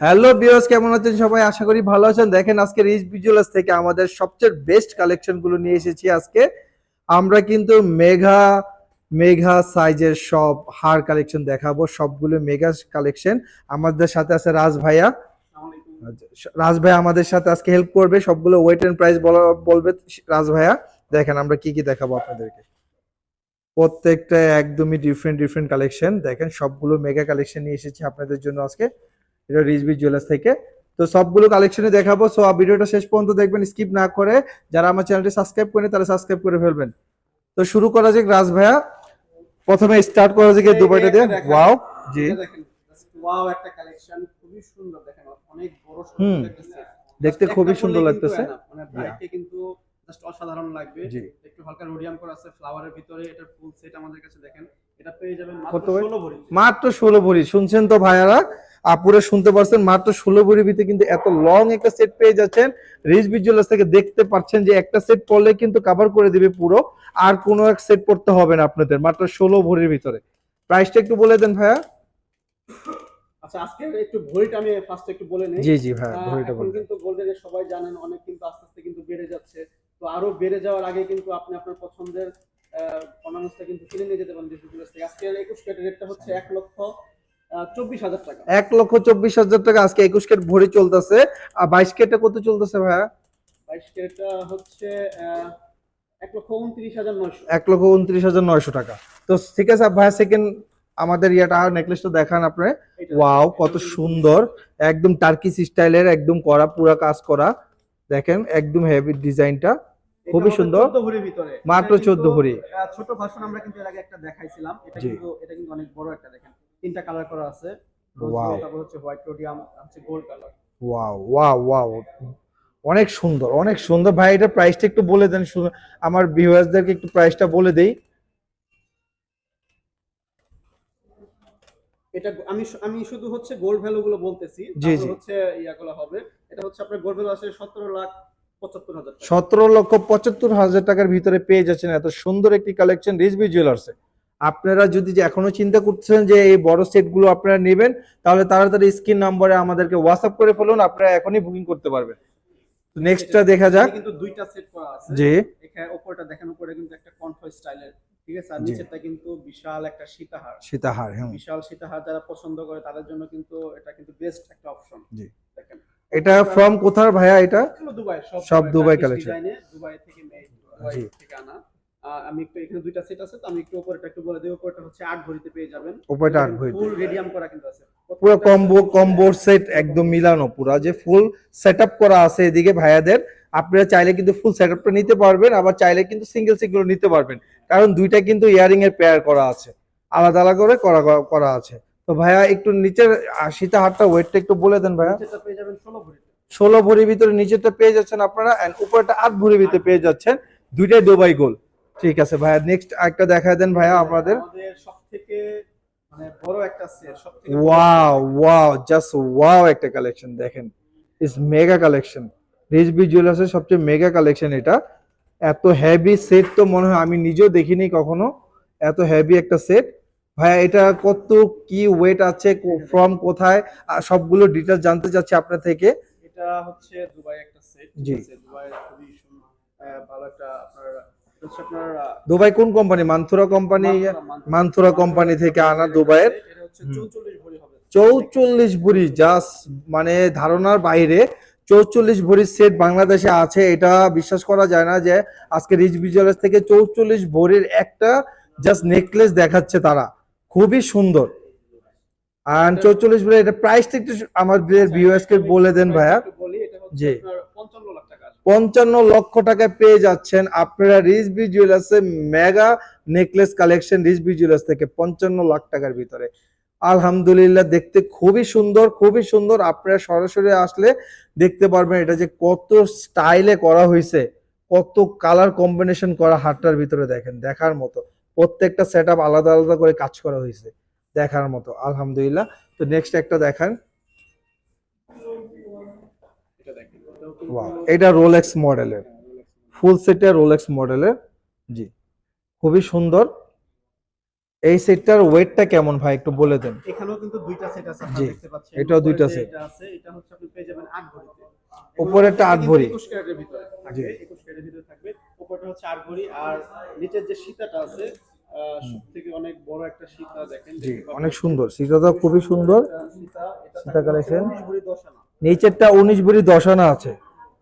Hello বিয়স কেমন আছেন? সবাই আশা করি ভালো আছেন। দেখেন, আজকে রিচ ভিজুয়ালস থেকে আমাদের সবচেয়ে বেস্ট কালেকশনগুলো নিয়ে এসেছি আজকে। আমরা কিন্তু মেঘা মেঘা সাইজের সব হার কালেকশন দেখাবো। সবগুলো মেঘা কালেকশন আমাদের সাথে আছে রাজ ভাইয়া। রাজ ভাইয়া আমাদের সাথে আজকে হেল্প করবে। সবগুলো ওয়েট এন্ড প্রাইস বলবে রাজ ভাইয়া। দেখেন, আমরা কি কি দেখাবো আপনাদেরকে। প্রত্যেকটা একদমই ডিফারেন্ট ডিফারেন্ট কালেকশন দেখেন, সবগুলো মেগা কালেকশন নিয়ে এসেছি আপনাদের জন্য আজকে। এটা রিজবি জুয়েলার্স থেকে। তো সবগুলো কালেকশনে দেখাবো। সো ভিডিওটা শেষ পর্যন্ত দেখবেন স্কিপ না করে যারা আমার চ্যানেলটি সাবস্ক্রাইব করেন তারা সাবস্ক্রাইব করে ফেলবেন। তো শুরু করা যাক রাজ ভাইয়া। প্রথমে স্টার্ট করা যাক দুবাইটা দিয়ে। ওয়াও জি। ওয়াও একটা কালেকশন খুবই সুন্দর দেখেন। অনেক বড় সুন্দর একটা। দেখতে খুবই সুন্দর লাগতেছে। মানে ব্রাইটে কিন্তু জাস্ট অসাধারণ লাগবে। জি। একটু হালকা রোডিয়াম করা আছে ফ্লাওয়ারের ভিতরে এটা ফুল সেট আমাদের কাছে দেখেন। এটা পেয়ে যাবেন মাত্র 16 ভরি। মাত্র ষোলো ভরি। শুনছেন তো ভাইয়ারা? আপুরে শুনতে পারছেন মাত্র ষোলো ভরি ভিতরে কিন্তু এত লং একটা সেট পেয়ে যাচ্ছেন। রিচ ভিজুয়ালার্স থেকে দেখতে পাচ্ছেন যে একটা সেট পরলে কিন্তু কভার করে দিবে পুরো আর কোনো এক সেট পড়তে হবে না আপনাদের মাত্র ষোলো ভরির ভিতরে। প্রাইসটা একটু বলে দেন ভাইয়া। আচ্ছা আজকে একটু ভরিটা আমি ফার্স্ট একটু বলে নেই। জি জি ভরিটা কিন্তু গোল্ডের সবাই জানেন অনেক কিন্তু আস্তে আস্তে কিন্তু বেড়ে যাচ্ছে। তো আরও বেড়ে যাওয়ার আগে কিন্তু আপনি আপনার পছন্দের অর্নামেন্টসটা কিন্তু কিনে নিয়ে যেতে পারেন ডিসপ্লে থেকে। আজকে একুশ ক্যারেটের রেটটা হচ্ছে এক লক্ষ এক লক্ষ চব্বিশ হাজার টাকা আজকে একুশ কেট ভরি চলতেছে। আর বাইশ কেটে কত চলতেছে ভাইয়া? বাইশ ক্যারেটটা হচ্ছে এক লক্ষ উনত্রিশ হাজার নয়শো। টাকা। তো ঠিক আছে ভাইয়া সেকেন্ড আমাদের ইয়াটা নেকলেসটা দেখান আপনি। ওয়াও কত সুন্দর। একদম টার্কিস স্টাইলের একদম করা পুরা কাজ করা। দেখেন একদম হেভি ডিজাইনটা। খুবই সুন্দর। মাত্র 14 ভরি। ছোট ভার্সন আমরা কিন্তু এর আগে একটা দেখাইছিলাম। এটা কিন্তু এটা কিন্তু অনেক বড় একটা দেখেন। তিনটা কালার করা আছে. তারপর হচ্ছে হোয়াইট রোডিয়াম হচ্ছে gold colour wow wow wow অনেক সুন্দর অনেক সুন্দর। ভাই এটা প্রাইসটা একটু বলে দেন আমার ভিউয়ার্সদেরকে একটু প্রাইসটা বলে দেই। এটা আমি আমি শুধু হচ্ছে গোল্ড ভ্যালু গুলো বলতেছি। হচ্ছে ইয়াগুলো হবে। এটা হচ্ছে আপনার গোল্ড ভ্যালু আছে সতেরো লাখ পঁচাত্তর হাজার টাকা। সতেরো লক্ষ পঁচাত্তর হাজার টাকার ভিতরে পেয়ে যাচ্ছেন। এত সুন্দর একটি কালেকশন রিজবি জুয়েলার্সে আপনারা যদি যে এখনও চিন্তা করছেন যে এই বড় সেটগুলো আপনারা নেবেন তাহলে তাড়াতাড়ি স্ক্রিন নম্বরে আমাদেরকে হোয়াটসঅ্যাপ করে ফেলুন আপনারা এখনই বুকিং করতে পারবেন। নেক্সটটা দেখা যাক। কিন্তু দুইটা সেট করা আছে। জি। এখানে উপরটা দেখেন উপরে কিন্তু একটা কণ্ঠ স্টাইলের ঠিক আছে? আর নিচেরটা কিন্তু বিশাল একটা সীতাহার। সীতাহার হ্যাঁ। বিশাল সীতাহার যারা পছন্দ করে তাদের জন্য কিন্তু এটা কিন্তু বেস্ট একটা অপশন জি। দেখেন। এটা ফ্রম কোথার ভাইয়া এটা? দুবাই সব সব দুবাই collection। দুবাই থেকে জি। থেকে আনা। আমি একটু এখানে দুইটা সেট আছে তো আমি একটু উপরটা একটু বলে দিই উপরটা হচ্ছে আট ভরিতে পেয়ে যাবেন। উপরটা আট ভরিতে। ফুল রেডিয়াম করা কিন্তু আছে। পুরো কম্বো কম্বো সেট একদম মিলানো পুরো যে ফুল সেট করা আছে এদিকে ভাইয়াদের আপনারা চাইলে কিন্তু ফুল সেট আপটা নিতে পারবেন আবার চাইলে কিন্তু সিঙ্গেল সিঙ্গেল নিতে পারবেন। কারণ দুইটা কিন্তু ইয়ারিং এর পেয়ার করা আছে আলাদা আলাদা করে করা করা আছে। তো ভাইয়া একটু নিচের আশিটা হাতটা ওয়েটটা একটু বলে দেন ভাইয়া। পেয়ে যাবেন ষোলো ভরি ষোলো ভরির ভিতরে নিচেরটা পেয়ে যাচ্ছেন আপনারা এন্ড উপরটা আট ভরির ভিতরে পেয়ে যাচ্ছেন দুইটাই দুবাই গোল ঠিক আছে ভাইয়া নেক্সট একটা দেখা দেন ভাইয়া আমাদের। মানে বড় একটা set wow wow just wow একটা কালেকশন দেখেন। ইস মেগা কালেকশন সবচেয়ে মেগা কালেকশন এটা। এত হেভি সেট তো মনে হয় আমি নিজেও দেখিনি কখনো। এত হেভি একটা সেট ভাইয়া এটা কত কি ওয়েট আছে ফ্রম কোথায় সবগুলো ডিটেলস জানতে চাচ্ছি আপনার থেকে। এটা হচ্ছে দুবাই একটা সেট জি। দুবাই খুবই ভালো একটা আপনার দুবাই কোন কোম্পানি মানথুরা কোম্পানি মানথুরা- কোম্পানি থেকে আনা দুবাইয়ের এটা হচ্ছে হুম। 44 ভরি হবে চৌচল্লিশ ভরি জাস্ট মানে ধারণার বাইরে চৌচল্লিশ ভরির সেট বাংলাদেশে আছে এটা বিশ্বাস করা যায় না যে আজকে রিচ ভিজুয়ালার্স থেকে চৌচল্লিশ ভরির একটা জাস্ট নেকলেস দেখাচ্ছে তারা খুবই সুন্দর আর চৌচল্লিশ ভরি এটা প্রাইসটা একটু আমাদের ভিউয়ার্স কে বলে দেন ভাইয়া জি। আপনার 55 লাখ। পঞ্চান্ন লক্ষ টাকায় পেয়ে যাচ্ছেন আপনারা Rich B জুয়েলার্সের mega necklace collection Rich B jewellers থেকে পঞ্চান্ন লাখ টাকার ভিতরে। আলহামদুলিল্লাহ, দেখতে খুবই সুন্দর খুবই সুন্দর। আপনারা সরাসরি আসলে দেখতে পারবেন এটা যে কত স্টাইলে করা হয়েছে কত কালার কম্বিনেশন করা হাটটার ভিতরে দেখেন, দেখার মতো। প্রত্যেকটা সেট আলাদা আলাদা করে কাজ করা হয়েছে দেখার মতো। আলহামদুলিল্লাহ, তো নেক্সট একটা দেখান এটা দেখেন এটাও কিন্তু- ওয়াও এটা রোলেক্স মডেলের ফুল সেটের রোলেক্স মডেলের জি। খুবই সুন্দর। এই সেটটার ওয়েটটা কেমন ভাই একটু বলে দেন? এখানেও কিন্তু দুইটা সেট আছে দেখতে পাচ্ছেন। এটাও দুইটা। এটা আছে এটা হচ্ছে আপনি পেয়ে যাবেন 8 ভরিতে। উপরেরটা আট ভরি। 21 ক্যারেটের ভিতরে থাকবে 21 ক্যারেটের ভিতরে থাকবে। উপরটা হচ্ছে 8 ভরি আর নিচের যে সীতাটা আছে থেকে অনেক বড় একটা সীতা দেখেন জি অনেক সুন্দর। সীতাটা খুবই সুন্দর। সীতা এটা সীতা থাকবে collection। 19 ভরি 10 নিচেরটা উনিশ ভরি দশ আনা আছে।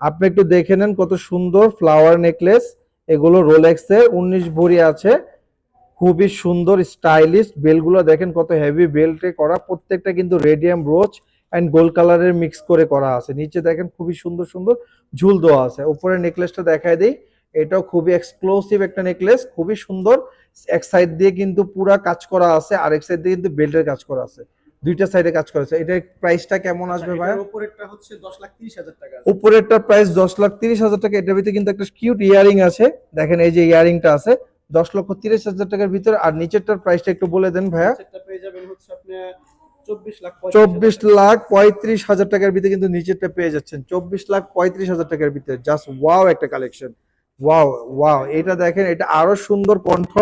আপনি একটু দেখে নেন কত সুন্দর ফ্লাওয়ার নেকলেস এগুলো রোলেক্স এর, উনিশ ভরি আছে। খুবই সুন্দর স্টাইলিশ বেলগুলো দেখেন কত হেভি বেল্টে করা, প্রত্যেকটা কিন্তু রেডিয়াম রোজ অ্যান্ড গোল্ড কালারের মিক্স করে করা আছে। নিচে দেখেন খুবই সুন্দর সুন্দর ঝুল দেওয়া আছে। উপরে নেকলেসটা দেখায় দিই, এটাও খুবই এক্সক্লুসিভ একটা নেকলেস খুবই সুন্দর। এক সাইড দিয়ে কিন্তু পুরা কাজ করা আছে আর এক সাইড দিয়ে কিন্তু বেল্টের কাজ করা আছে। দুইটা সাইডে কাজ করেছে এটার প্রাইসটা কেমন আসবে ভাই? এটার উপরেরটা হচ্ছে 10 লাখ 30 হাজার টাকা উপরেরটা প্রাইস দশ লাখ তিরিশ হাজার টাকা। এটার ভিতরে কিন্তু একটা কিউট ইয়ারিং আছে। দেখেন এই যে ইয়ারিংটা আছে দশ লক্ষ তিরিশ হাজার টাকার ভিতরে। আর নিচেরটার প্রাইসটা একটু বলে দেন ভাইয়া। সেটটা পেয়ে যাবেন হচ্ছে আপনি 24 লাখ 35 চব্বিশ লাখ পঁয়ত্রিশ হাজার টাকার ভিতরে কিন্তু নিচেরটা পেয়ে যাচ্ছেন। চব্বিশ লাখ পঁয়ত্রিশ হাজার টাকার ভিতরে। জাস্ট ওয়াও একটা কালেকশন ওয়াও ওয়াও এটা দেখেন এটা আরও সুন্দর কণ্ঠ।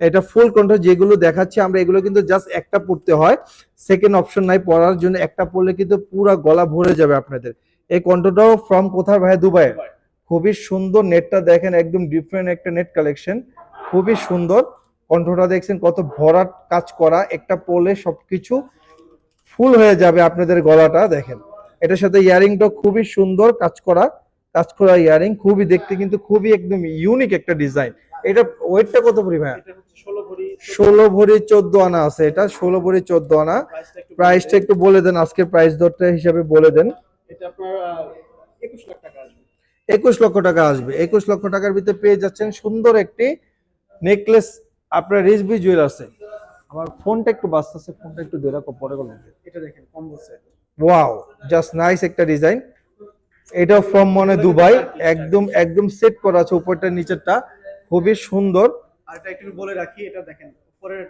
এটা ফুল কণ্ঠ যেগুলো দেখাচ্ছি আমরা এগুলো কিন্তু জাস্ট একটা পড়তে হয়। সেকেন্ড অপশন নাই পড়ার জন্য একটা পড়লে কিন্তু পুরা গলা ভরে যাবে আপনাদের। এই কণ্ঠটাও ফ্রম কোথায় ভাই? Dubai Dubai. খুবই সুন্দর নেটটা দেখেন একদম ডিফারেন্ট একটা নেট কালেকশন খুবই সুন্দর। কণ্ঠটা দেখছেন কত ভরাট কাজ করা একটা পড়লে সবকিছু ফুল হয়ে যাবে আপনাদের গলাটা দেখেন। এটার সাথে ইয়ারিংটা খুবই সুন্দর কাজ করা। কাজ করা ইয়ারিং খুবই দেখতে কিন্তু খুবই একদম ইউনিক একটা ডিজাইন এটা ওয়েটটা কত পরি ভাই এটা হচ্ছে 16 ভরি ষোলো ভরি চোদ্দ আনা আছে এটা ষোলো ভরি চোদ্দ আনা। প্রাইসটা একটু বলে দেন আজকের প্রাইস দরটা হিসাবে বলে দেন। এটা আপনার আহ, 21 লাখ টাকা আসবে। একুশ লক্ষ টাকা আসবে। একুশ লক্ষ টাকার ভিতরে পেয়ে যাচ্ছেন সুন্দর একটি নেকলেস আপনার রিজবি জুয়েলার্সে আমার ফোনটা একটু বাঁচতেছে ফোনটা একটু রাখো পরে গেল এটা দেখেন combo set wow just nice একটা ডিজাইন এটা ফ্রম মানে দুবাই একদম একদম সেট করা আছে উপরটা নিচেরটা। খুবই সুন্দর। আর এটা একটু বলে রাখি এটা দেখেন উপরের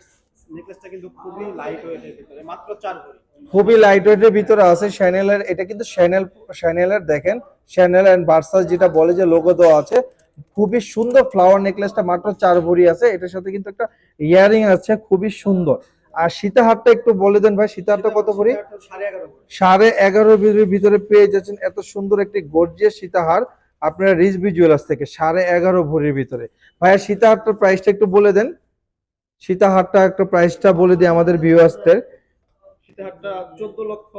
নেকলেসটা কিন্তু খুবই লাইট ওয়েটের ভিতরে মাত্র 4 ভরি। খুবই লাইট ওয়েটের ভিতরে আছে শ্যানেলের এটা কিন্তু শ্যানেল শ্যানেলের দেখেন শ্যানেল এন্ড ভার্সাস যেটা বলে যে লোগো দেওয়া আছে। খুবই সুন্দর ফ্লাওয়ার নেকলেসটা মাত্র চার ভরি আছে এটার সাথে কিন্তু একটা ইয়ারিং আছে খুবই সুন্দর। আর সীতাহারটা একটু বলে দেন ভাই সীতাহারটা কত ভরি? সাড়ে এগারো ভরি। সাড়ে এগারো ভরির ভিতরে পেয়ে যাচ্ছেন এত সুন্দর একটি গর্জিয়াস সীতাহার। আপনারা রিজবি জুয়েলার্স থেকে সাড়ে এগারো ভরির ভিতরে। ভাইয়া সীতাহারটার প্রাইসটা একটু বলে দেন। সীতাহারটা একটা প্রাইসটা বলে দিই আমাদের ভিউয়ার্সদের সীতাহারটা 14 লক্ষ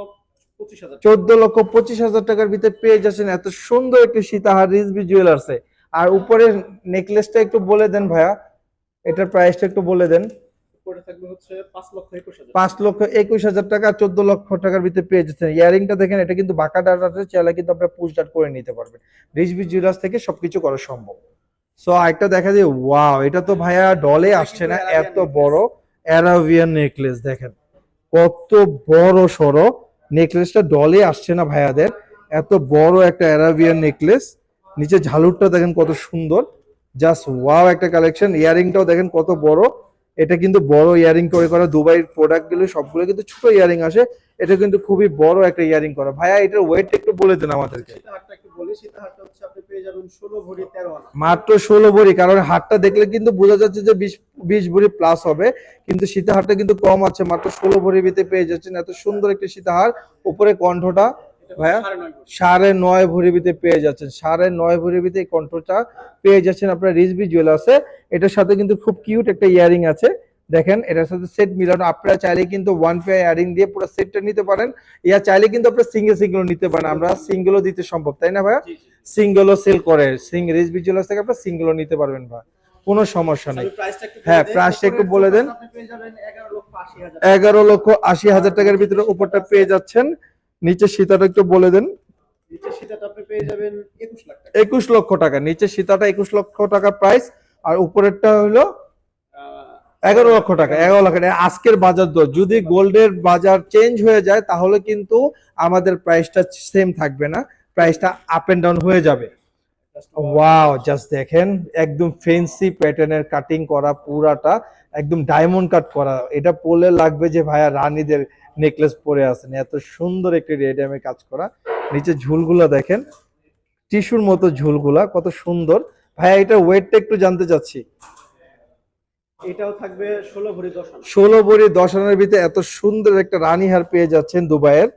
চোদ্দ লক্ষ পঁচিশ হাজার টাকার ভিতরে পেয়ে যাচ্ছেন এত সুন্দর একটি সীতাহার রিজবি জুয়েলার্সে আর উপরের নেকলেসটা একটু বলে দেন ভাইয়া। এটার প্রাইসটা একটু বলে দেন। উপরে থাকবে হচ্ছে 5 লক্ষ 21 হাজার পাঁচ লক্ষ একুশ হাজার টাকা চোদ্দ লক্ষ টাকার ভিতরে পেয়ে যাচ্ছেন। ইয়ারিংটা দেখেন এটা কিন্তু বাঁকা ডাটাতে চাইলে কিন্তু আপনার পুশ ডাট করে নিতে পারবেন। রিজবি জুয়েলার্স থেকে সবকিছু করা সম্ভব। সো আরেকটা দেখা যায় ওয়াও এটা তো ভাইয়া ডলে আসছে না এত বড় অ্যারাবিয়ান নেকলেস দেখেন। কত বড় সড়ো নেকলেসটা ডলে আসছে না ভাইয়াদের। এত বড় একটা অ্যারাবিয়ান নেকলেস নিচে ঝালুরটা দেখেন কত সুন্দর। জাস্ট ওয়াও একটা কালেকশন ইয়ারিংটাও দেখেন কত বড়। এটা কিন্তু বড় ইয়ারিং করে করা দুবাইয়ের প্রোডাক্টগুলো সবগুলো কিন্তু ছোট ইয়ারিং আসে। এটা কিন্তু খুবই বড় একটা ইয়ারিং করা। ভাইয়া এটার ওয়েট একটু বলে দেন আমাদেরকে। সীতাহারটা একটু বলি সীতাহারটা হচ্ছে আপনি পেয়ে যাবেন 16 ভরি 13 আনা। মাত্র ষোলো ভরি কারণ হাটটা দেখলে কিন্তু বোঝা যাচ্ছে যে বিশ বিশ ভরি প্লাস হবে। কিন্তু সীতাহারটা কিন্তু কম আছে মাত্র ষোলো ভরি ভিতরে পেয়ে যাচ্ছেন। এত সুন্দর একটি সীতাহার উপরে কণ্ঠটা। ভাইয়া? সাড়ে নয় ভরি। ভিতরে পেয়ে যাচ্ছেন। সাড়ে নয় ভরির ভিতরে এই কণ্ঠটা পেয়ে যাচ্ছেন আপনার রিজবি জুয়েলার্সে এটার সাথে কিন্তু খুব কিউট একটা ইয়ারিং আছে। দেখেন এটার সাথে সেট মিলানো। আপনারা চাইলে কিন্তু ওয়ান পেয়ার ইয়ারিং দিয়ে পুরো সেটটা নিতে পারেন। ইয়া চাইলে কিন্তু আপনারা সিঙ্গেল সিঙ্গেল নিতে পারেন। আমরা সিঙ্গেলও দিতে সম্ভব তাই না ভাইয়া? সিঙ্গেলও সেল করে। সিং রিজবি জুয়েলার্স থেকে আপনারা সিঙ্গেলও নিতে পারবেন ভাই। কোনো সমস্যা নেই। হ্যাঁ, প্রাইসটা একটু বলে দেন। আপনি পেয়ে যাবেন 11 লক্ষ 80 হাজার এগারো লক্ষ আশি হাজার টাকার ভিতরে উপরটা পেয়ে যাচ্ছেন। নিচে সীতাটা একটু বলে দেন। নিচের সীতাটা আপনি পেয়ে যাবেন 21 লাখ টাকা। একুশ লক্ষ টাকা নিচে সীতাটা একুশ লক্ষ টাকা প্রাইস আর উপরেরটা হলো এগারো লক্ষ টাকা এগারো লক্ষ টাকা। আজকের বাজার দর যদি গোল্ডের বাজার চেঞ্জ হয়ে যায় তাহলে কিন্তু আমাদের প্রাইসটা সেম থাকবে না। প্রাইসটা আপ এন্ড ডাউন হয়ে যাবে। ওয়াও জাস্ট দেখেন একদম ফেন্সি প্যাটার্নের কাটিং করা পুরাটা একদম ডায়মন্ড কাট করা। এটা পরলে লাগবে যে ভাইয়া রানীদের নেকলেস পরে আছেন। এত সুন্দর একটি রেডিয়ামে কাজ করা। নিচে ঝুলগুলা দেখেন। টিস্যুর মতো ঝুলগুলা কত সুন্দর। ভাইয়া এটা ওয়েটটা একটু জানতে চাচ্ছি। এটাও থাকবে ষোলো ভরি দশ ষোলো ভরি দশ আনার ভিতরে এত সুন্দর একটা রানী হার পেয়ে যাচ্ছেন দুবাইয়ের।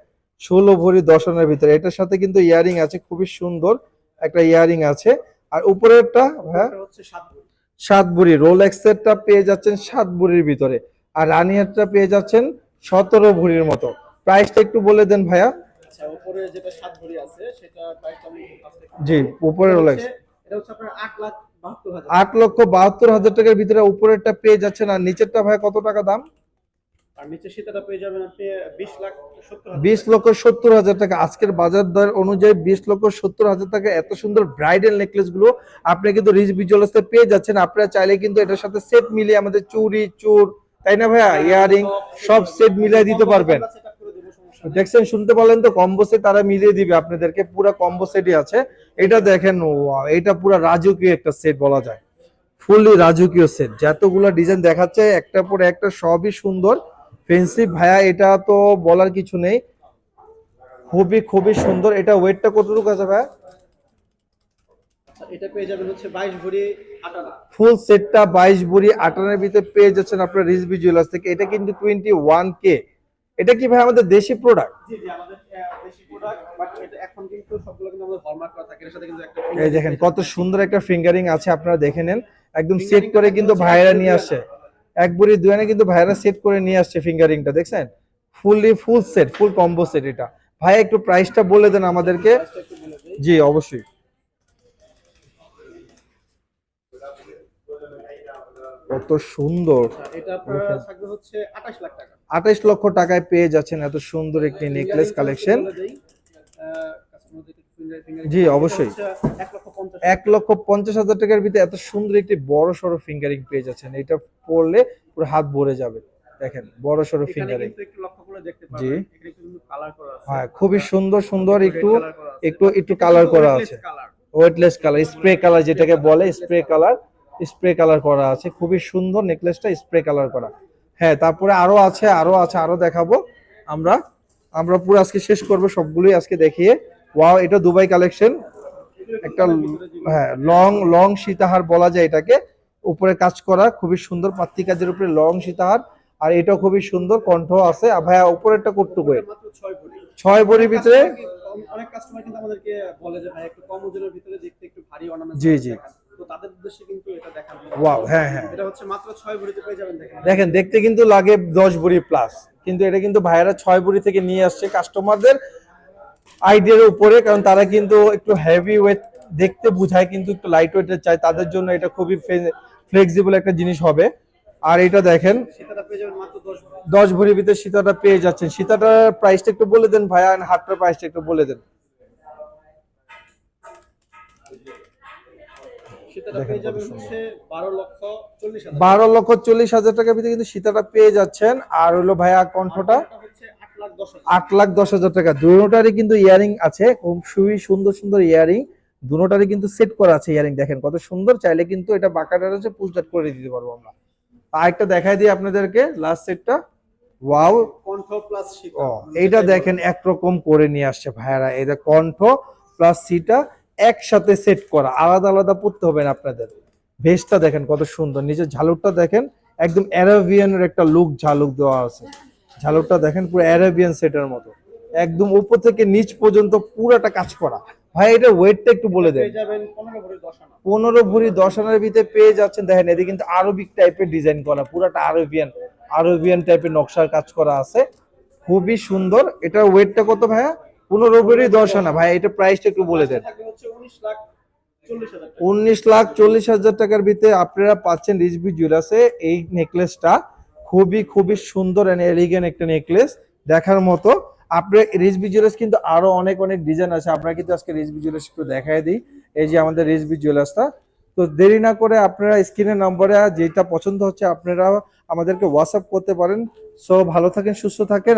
ষোলো ভরি দশ আনার ভিতরে। এটার সাথে কিন্তু ইয়ারিং আছে খুবই সুন্দর একটা ইয়ারিং আছে। আর উপরেরটা হ্যাঁ এটা হচ্ছে সাত ভরি। সাত ভরি। রোলেক্সেরটা পেয়ে যাচ্ছেন সাত ভরির ভিতরে। আর রানিয়ারটা পেয়ে যাচ্ছেন সতেরো ভরির মতো। প্রাইসটা একটু বলে দেন ভাইয়া। আচ্ছা জি উপরে রোলেক্স আট লক্ষ বাহাত্তর হাজার টাকার ভিতরে উপরেরটা পেয়ে যাচ্ছেন। আর নিচেরটা ভাই কত টাকা দাম? বিশ লক্ষ সত্তর হাজার টাকা। আজকের বাজার দর অনুযায়ী বিশ লক্ষ সত্তর হাজার টাকা। এত সুন্দর ব্রাইডাল নেকলেসগুলো আপনি কিন্তু রিচ ভিজুয়ালসে পেয়ে যাচ্ছেন। আপনারা চাইলে কিন্তু এটার সাথে সেট মিলিয়ে আমাদের চুড়ি চুর তাই না ভাইয়া? ইয়ারিং সব সেট মিলিয়ে দিতে পারবেন। দেখছেন, শুনতে পারলেন তো? কম্বো সেট তারা মিলিয়ে দিবে আপনাদেরকে। পুরো কম্বো সেটই আছে। এটা দেখেন এটা পুরো রাজকীয় একটা সেট বলা যায়। ফুললি রাজকীয় সেট যতগুলো ডিজাইন দেখাচ্ছে, একটা পরে একটা সবই সুন্দর। ফেন্সি ভাইয়া, এটা তো বলার কিছু নেই। খুবই খুবই সুন্দর। এটা ওয়েটটা কতটুকু আছে ভাইয়া? এটা পেয়ে যাবেন হচ্ছে বাইশ ভরি আট ফুল সেটটা আটানের ভিতরে পেয়ে যাচ্ছেন আপনার রিজবি জুয়েলার্স থেকে। এটা কিন্তু টোয়েন্টি ওয়ান কে এটা কি ভাই আমাদের দেশি প্রোডাক্ট জি জি আমাদের দেশি প্রোডাক্ট বাট এটা এখন কিন্তু সবগুলো কিন্তু আমাদের হলমার্ক করা থাকে। এর সাথে কিন্তু একটা এই দেখেন কত সুন্দর একটা ফিঙ্গারিং আছে আপনারা দেখে নেন। একদম সেট করে কিন্তু ভাইরা নিয়ে আসছে এক বুড়ি দুয়ানে কিন্তু ভাইরা সেট করে নিয়ে আসছে ফিঙ্গারিংটা দেখছেন? Fully full set full combo set এটা। ভাই একটু প্রাইসটা বলে দেন আমাদেরকে। দিই। জি অবশ্যই। কত সুন্দর। আচ্ছা, আঠাশ লক্ষ টাকায় পেয়ে যাচ্ছেন এত সুন্দর একটি নেকলেস কালেকশন জি, অবশ্যই। এক লক্ষ পঞ্চাশ হাজার টাকার ভিতরে এত সুন্দর একটি বড় সড়ো ফিঙ্গারিং পেয়ে যাচ্ছেন। এটা পরলে পুরো হাত ভরে যাবে। দেখেন বড় সড়ো ফিঙ্গারিং জি। হ্যাঁ খুবই সুন্দর সুন্দর একটু। একটু একটু কালার করা আছে। ওয়েটলেস কালার স্প্রে কালার যেটাকে বলে স্প্রে কালার স্প্রে কালার করা আছে। খুবই সুন্দর নেকলেসটা স্প্রে কালার করা। হ্যাঁ তারপরে আরও আছে আরও আছে আরও দেখাবো। আমরা আমরা পুরো আজকে শেষ করব সবগুলোই আজকে দেখিয়ে। ওয়াও এটা দুবাই কালেকশন। একটা হ্যাঁ লং লং সীতাহার বলা যায় এটাকে। উপরে কাজ করা খুবই সুন্দর পাত্তি কাজের উপরে লং সীতাহার। আর এটা খুবই সুন্দর কণ্ঠ আছে। আর ভাইয়া উপরেরটা ছয় ভরি ছয় বড়ির ভিতরে। অনেক কাস্টমার কিন্তু আমাদেরকে বলে যে ভাই একটু কম ওজনের ভিতরে দেখতে একটু ভারী অর্নামেন্ট জি, জি। তাদের উদ্দেশ্যে কিন্তু এটা দেখানো ওয়াও হ্যাঁ হ্যাঁ। এটা হচ্ছে মাত্র ছয় ভরিতে পেয়ে যাবেন দেখেন। দেখেন দেখতে কিন্তু লাগে দশ বুড়ি প্লাস কিন্তু এটা কিন্তু ভাইয়েরা ছয় বুড়ি থেকে নিয়ে আসছে কাস্টমারদের আইডিয়ার উপরে কারণ তারা কিন্তু একটু হেভি ওয়েট দেখতে বুঝায় কিন্তু একটু লাইট ওয়েটের চাই। তাদের জন্য এটা খুবই ফ্লেক্সিবল একটা জিনিস হবে। আর এটা দেখেন সেটা পেয়ে যাবেন মাত্র দশ ভরি। ভরির ভিতরে সীতাটা পেয়ে যাচ্ছেন। সীতাটার প্রাইসটা একটু বলে দেন ভাইয়া আর হাটটার প্রাইসটা একটু বলে দেন সেটা দেখেন পেয়ে কত যাবেন সুন্দর। হচ্ছে বারো লক্ষ চল্লিশ হাজার টাকার ভিতরে কিন্তু সীতাটা পেয়ে যাচ্ছেন। আর হলো ভাইয়া কণ্ঠটা আট লাখ দশ হাজার টাকা। দুটোটারই কিন্তু ইয়ারিং আছে। খুব খুবই সুন্দর সুন্দর ইয়ারিং। দুটোটারই কিন্তু সেট করা আছে ইয়ারিং। দেখেন কত সুন্দর। চাইলে কিন্তু এটা বাঁকাটার আছে পুজদাট করে দিতে পারব আমরা। আরেকটা দেখাই দিই আপনাদেরকে লাস্ট সেটটা ওয়াও কণ্ঠ প্লাস এইটা দেখেন একরকম করে নিয়ে আসছে ভাইয়ারা। এটা কণ্ঠ প্লাস সিটা একসাথে সেট করা, আলাদা আলাদা পড়তে হবে না আপনাদের। ভেসটা দেখেন কত সুন্দর নিচের ঝালুরটা দেখেন, একদম অ্যারাবিয়ানের একটা লুক ঝালুক দেওয়া আছে। ঝালুরটা দেখেন পুরো অ্যারাবিয়ান সেটের মতো। একদম উপর থেকে নিচ পর্যন্ত পুরাটা কাজ করা। ভাই এটা ওয়েটটা একটু বলে দেন। পনেরো ভরি দশ আনার ভিতরে পেয়ে যাচ্ছেন। দেখেন, এদিকে কিন্তু আরবিক টাইপের ডিজাইন করা, পুরাটা আরবিয়ান আরবিয়ান টাইপের নকশার কাজ করা আছে। খুবই সুন্দর। এটার ওয়েটটা কত ভাইয়া? পনেরো ভরি দশ ভাই, এটা প্রাইসটা একটু বলে দেন। উনিশ লাখ চল্লিশ হাজার টাকার ভিতরে আপনারা পাচ্ছেন রিজবি জুয়েলার্সে এই নেকলেসটা খুবই খুবই সুন্দর এন্ড এলিগেন্ট একটা নেকলেস দেখার মতো। আপনার রিজবি জুয়েলার্স কিন্তু আরও অনেক অনেক ডিজাইন আছে। আপনারা কিন্তু আজকে রিজবি জুয়েলার্স একটু দেখাই দিই। এই যে আমাদের রিজবি জুয়েলার্সটা তো দেরি না করে আপনারা স্ক্রিনের নম্বরে যেটা পছন্দ হচ্ছে আপনারা আমাদেরকে হোয়াটসঅ্যাপ করতে পারেন। সো ভালো থাকেন, সুস্থ থাকেন।